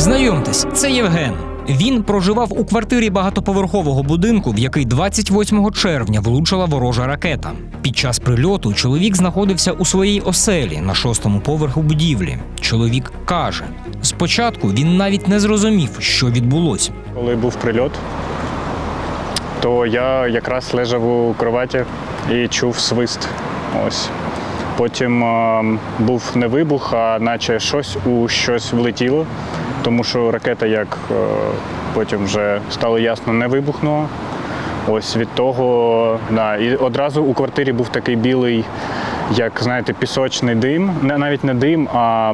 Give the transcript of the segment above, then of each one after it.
знайомитись. Це Євген. Він проживав у квартирі багатоповерхового будинку, в який 28 червня влучила ворожа ракета. Під час прильоту чоловік знаходився у своїй оселі на шостому поверху будівлі. Чоловік каже: спочатку він навіть не зрозумів, що відбулось. Коли був прильот, то я якраз лежав у кроваті і чув свист. Ось. Потім е, був не вибух, а наче щось у щось влетіло, тому що ракета, як е, потім вже стало ясно, не вибухнула. Ось від того, да, і одразу у квартирі був такий білий, як знаєте, пісочний дим. Навіть не дим, а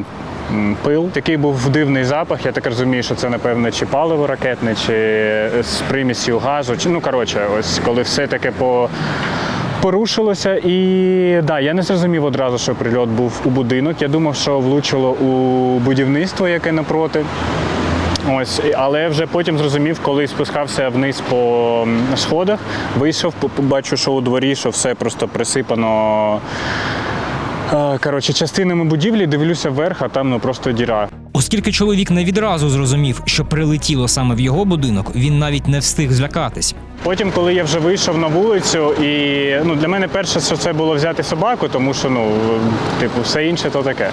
пил. Такий був дивний запах. Я так розумію, що це, напевно, чи паливо ракетне, чи з примісів газу. Чи, ну, коротше, ось коли все таке по. Порушилося і да, я не зрозумів одразу, що прильот був у будинок. Я думав, що влучило у будівництво, яке напроти. Ось, але вже потім зрозумів, коли спускався вниз по сходах, вийшов, по- побачу, що у дворі, що все просто присипано. е, Коротше, частинами будівлі дивлюся вверх, а там ну просто діра. Оскільки чоловік не відразу зрозумів, що прилетіло саме в його будинок, він навіть не встиг злякатись. Потім, коли я вже вийшов на вулицю, і ну для мене перше, що це було взяти собаку, тому що ну, типу, все інше то таке.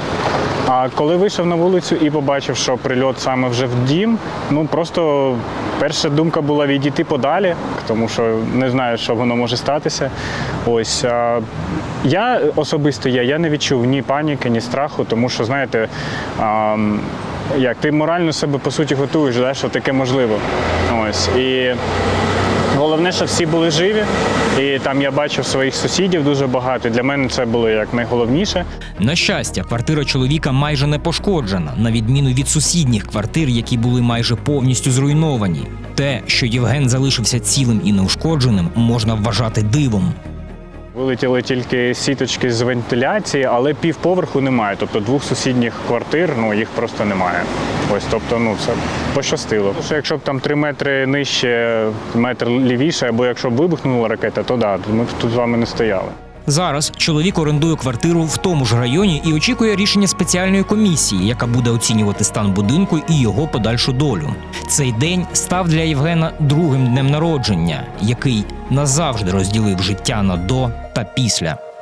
А коли вийшов на вулицю і побачив, що прильот саме вже в дім, ну просто перша думка була відійти подалі, тому що не знаю, що воно може статися. Ось а, я особисто я, я не відчув ні паніки, ні страху, тому що, знаєте, а, як ти морально себе по суті готуєш, да, що таке можливо. Ось і. Головне, що всі були живі, і там я бачив своїх сусідів дуже багато. Для мене це було як найголовніше. На щастя, квартира чоловіка майже не пошкоджена, на відміну від сусідніх квартир, які були майже повністю зруйновані. Те, що Євген залишився цілим і неушкодженим, можна вважати дивом. Вилетіли тільки сіточки з вентиляції, але півповерху немає. Тобто двох сусідніх квартир, ну їх просто немає. Ось, тобто, ну це пощастило. Що якщо б там три метри нижче, метр лівіше, або якщо б вибухнула ракета, то да, ми б тут з вами не стояли. Зараз чоловік орендує квартиру в тому ж районі і очікує рішення спеціальної комісії, яка буде оцінювати стан будинку і його подальшу долю. Цей день став для Євгена другим днем народження, який назавжди розділив життя на до та після.